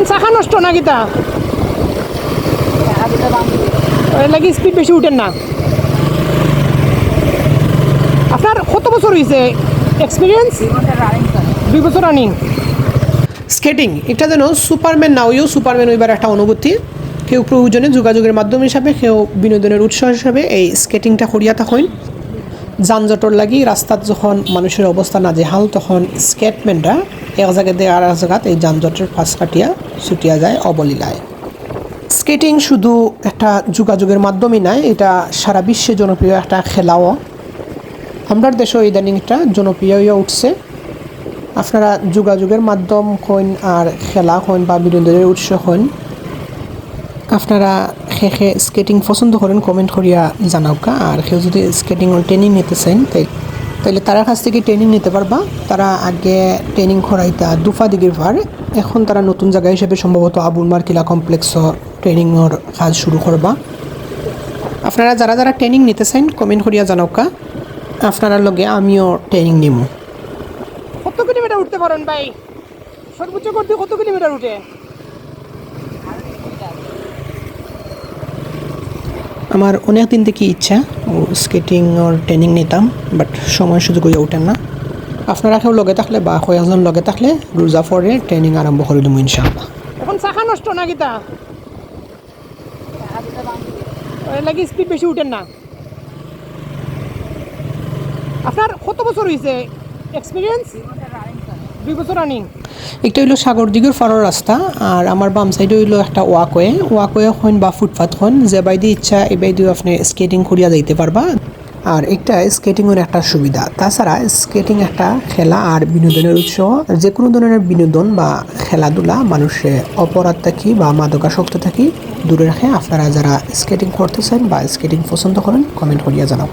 এখন চাকা নষ্ট না কিতা এর লাগি স্পিড বেশি উঠেন না। আপনার কত বছর হয়েছে এক্সপিরিয়েন্স দুই বছর রানিং স্কেটিং এটা যেন সুপারম্যান না হইও সুপারম্যান হইবার একটা অনুভূতি। কেউ প্রয়োজনে যোগাযোগের মাধ্যম হিসাবে, কেউ বিনোদনের উৎস হিসাবে এই স্কেটিংটা করিয়া থাকেন। যানজটর লাগি রাস্তাত যখন মানুষের অবস্থা নাজেহাল, তখন স্কেটম্যানরা এক জায়গা আর এক জায়গাত এই যানজটের ফাঁস কাটিয়া ছুটিয়া যায় অবলীলায়। স্কেটিং শুধু একটা যোগাযোগের মাধ্যমই নয়, এটা সারা বিশ্বে জনপ্রিয় একটা খেলাও। আমরা দেশও ইদানিং একটা জনপ্রিয় হয়ে উঠছে। আপনারা যোগাযোগের মাধ্যম হইন আর খেলা হইন বা বিনোদনের উৎস হইন, আপনারা শেষে স্কেটিং পছন্দ করেন, কমেন্ট করিয়া জানাওকা আর কেউ যদি স্কেটিং ট্রেনিং নিতে চান তাই তাইলে তারা কাছ থেকে ট্রেনিং নিতে পারবা। তারা আগে ট্রেনিং করাইতা দুফা দিগির ভার। এখন তারা নতুন জায়গা হিসেবে সম্ভবত আবুল মার্কিলা কমপ্লেক্স ট্রেনিংয়ের কাজ শুরু করবা। আপনারা যারা যারা ট্রেনিং নিতে কমেন্ট করিয়া জানাওকা। আপনারা লগে আমিও ট্রেনিং নিব কত কিলোমিটার উঠতে পারেন ভাই? সর্বোচ্চ করতে কত কিলোমিটার উঠে? আমার অনেক দিন থেকে ইচ্ছা স্কেটিং ওর ট্রেনিং নিতাম বাট সময় সুযোগ হয়ে ওঠেন না। আপনারা কেউ লগে থাকলে বা কয়েকজন লগে থাকলে রোজা পরে ট্রেনিং আরম্ভ করে দেবো ইনশাআল্লাহ। এখন চাকা নষ্ট না এর লাগি স্পিড বেশি উঠেন না। আপনার কত বছর হয়েছে এক্সপিরিয়েন্স রানিং একটা হইল সাগর দিঘির ফারোর রাস্তা, আর আমার বাম সাইডে হইল একটা ওয়াকওয়ে ওয়াকওয়ে হন বা ফুটপাথ হন যে বাইদি ইচ্ছা এই বাইদি আপনি স্কেটিং করিয়া যাইতে পারবা। আর একটা স্কেটিংয়ের একটা সুবিধা। তাছাড়া স্কেটিং একটা খেলা আর বিনোদনের উৎস। যে কোনো ধরনের বিনোদন বা খেলাধুলা মানুষের অপরাধ থাকি বা মাদকাসক্ত থাকি, দূরে রাখে আপনারা যারা স্কেটিং করতে চান বা স্কেটিং পছন্দ করেন কমেন্ট করিয়া জানাও।